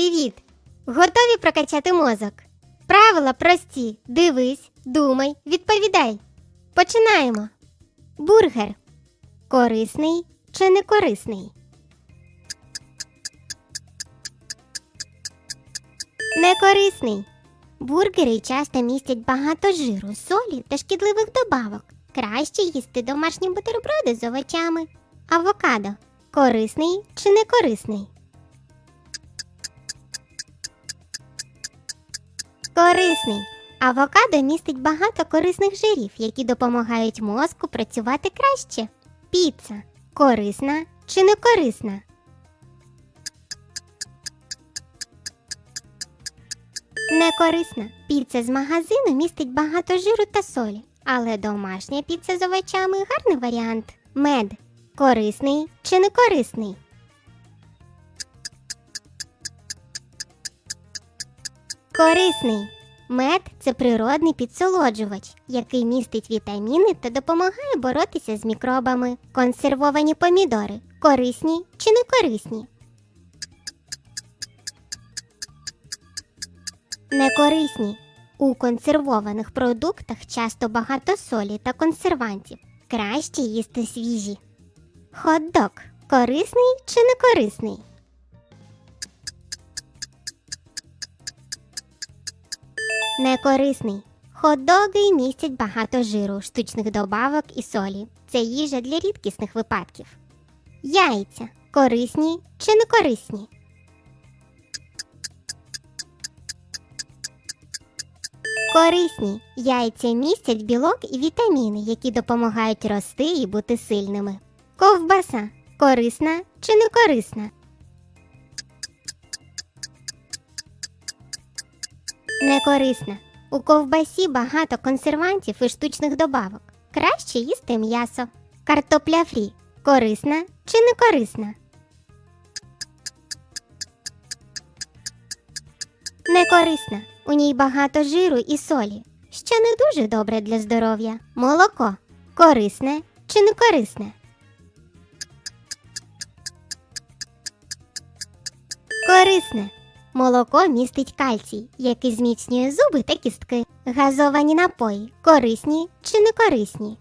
Привіт! Готові прокачати мозок? Правила прості: дивись, думай, відповідай. Починаємо. Бургер. Корисний чи не корисний? Некорисний. Бургери часто містять багато жиру, солі та шкідливих добавок. Краще їсти домашні бутерброди з овочами. Авокадо. Корисний чи не корисний? Корисний. Авокадо містить багато корисних жирів, які допомагають мозку працювати краще. Піца. Корисна чи не корисна? Не корисна. Піца з магазину містить багато жиру та солі, але домашня піца з овочами гарний варіант. Мед. Корисний чи не корисний? Корисний. Мед це природний підсолоджувач, який містить вітаміни та допомагає боротися з мікробами. Консервовані помідори корисні чи не корисні? Некорисні. У консервованих продуктах часто багато солі та консервантів. Краще їсти свіжі. Хот-дог корисний чи не корисний? Некорисний. Хот-доги містять багато жиру, штучних добавок і солі. Це їжа для рідкісних випадків. Яйця корисні чи не корисні? Корисні. Яйця містять білок і вітаміни, які допомагають рости і бути сильними. Ковбаса корисна чи не корисна? Не корисна. У ковбасі багато консервантів і штучних добавок. Краще їсти м'ясо. Картопля фрі корисна чи не корисна? Не корисна. У ній багато жиру і солі, що не дуже добре для здоров'я. Молоко корисне чи не корисне? Корисне. Молоко містить кальцій, який зміцнює зуби та кістки. Газовані напої корисні чи не корисні?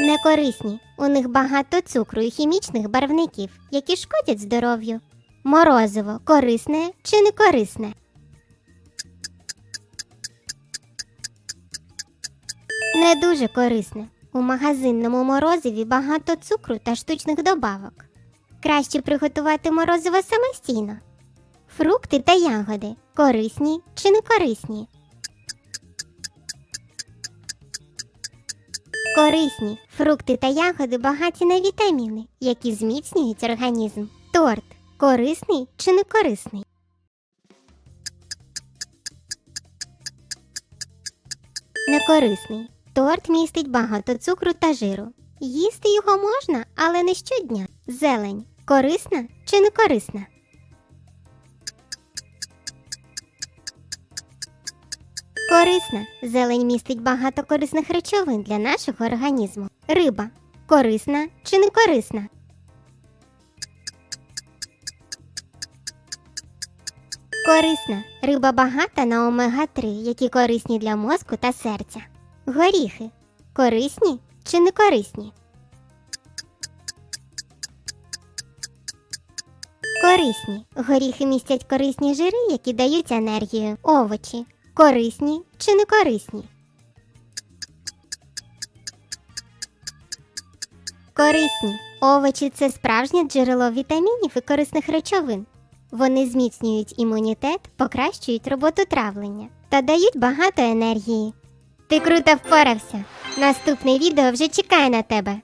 Некорисні. У них багато цукру і хімічних барвників, які шкодять здоров'ю. Морозиво корисне чи не корисне? Не дуже корисне. У магазинному морозиві багато цукру та штучних добавок. Краще приготувати морозиво самостійно. Фрукти та ягоди корисні чи не корисні? Корисні. Фрукти та ягоди багаті на вітаміни, які зміцнюють організм. Торт корисний чи не корисний? Некорисний. Торт містить багато цукру та жиру. Їсти його можна, але не щодня. Зелень корисна чи не корисна? Корисна. Зелень містить багато корисних речовин для нашого організму. Риба корисна чи не корисна? Корисна. Риба багата на омега-3, які корисні для мозку та серця. Горіхи корисні чи не корисні? Корисні. Горіхи містять корисні жири, які дають енергію. Овочі. Корисні чи не корисні? Корисні. Овочі це справжнє джерело вітамінів і корисних речовин. Вони зміцнюють імунітет, покращують роботу травлення та дають багато енергії. Ти круто впорався. Наступне відео вже чекає на тебе.